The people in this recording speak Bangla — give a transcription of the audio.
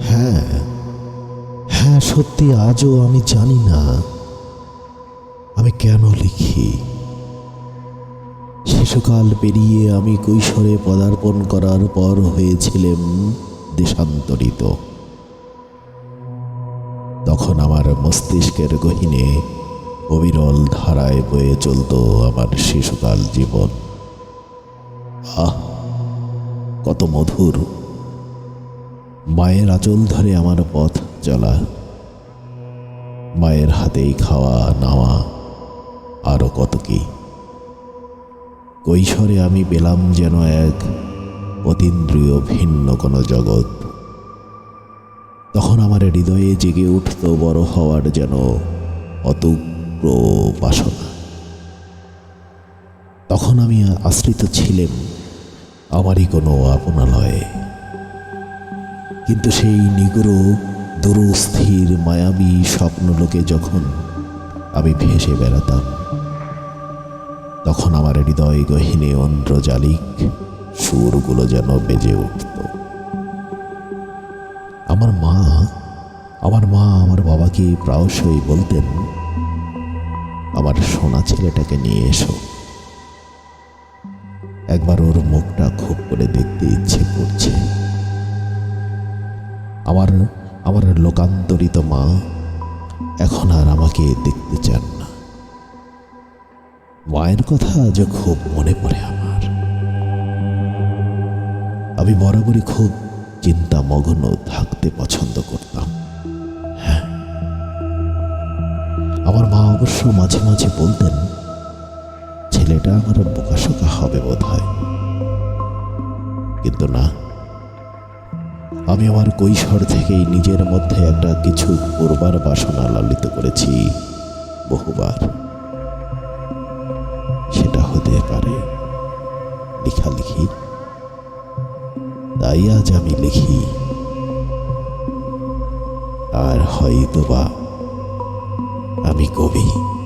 হ্যাঁ হ্যাঁ সত্যি আজও আমি জানি না আমি কেন লিখি। শিশুকাল পেরিয়ে আমি কৈশোরে পদার্পণ করার পর হয়েছিলাম দেশান্তরিত। তখন আমার মস্তিষ্কের গহীনে অবিরল ধারায় বয়ে চলত আমার শিশুকাল জীবন। আহ, কত মধুর মায়ের আঁচল ধরে আমার পথ চলা। মায়ের হাতেই খাওয়া, নাওয়া আরও কত কি। কৈশোরে আমি পেলাম যেন এক অতীন্দ্রিয় ভিন্ন কোনো জগৎ। তখন আমার হৃদয়ে জেগে উঠত বড় হওয়ার যেন অতুপ্র বাসনা তখন আমি আশ্রিত ছিলেম, আমারই কোনো আপনালয়ে কিন্তু সেই নিগুড় দুরস্থির মায়াবী স্বপ্নলোকে যখন আমি ভেসে বেড়াতাম, তখন আমার হৃদয় গহীনে অন্ধ্রজালিক সুরগুলো যেন বেজে উঠত। আমার মা আমার মা, আমার বাবাকে প্রায়শই বলতেন, আমার সোনা ছেলেটাকে নিয়ে এসো। একবার ওর মুখটা খুব করে দেখতে ইচ্ছে করছে। আমার আমার লোকান্তরিত মা এখন আর আমাকে দেখতে চান না। মায়ের কথা আজ খুব মনে পড়ে আমার। আমি বরাবরই খুব চিন্তামগ্ন থাকতে পছন্দ করতাম। হ্যাঁ। আমার মা অবশ্য মাঝে মাঝে বলতেন, ছেলেটা আমার বোকাশোকা হবে বোধ হয় কিন্তু না। আমি আমার কৈশোর থেকেই নিজের মধ্যে একটা কিছু করবার বাসনা লালিত করেছি, বহুবার। সেটা হতে পারে লেখালেখি। তাই আজ আমি লিখি। আর হয়তোবা আমি কবি।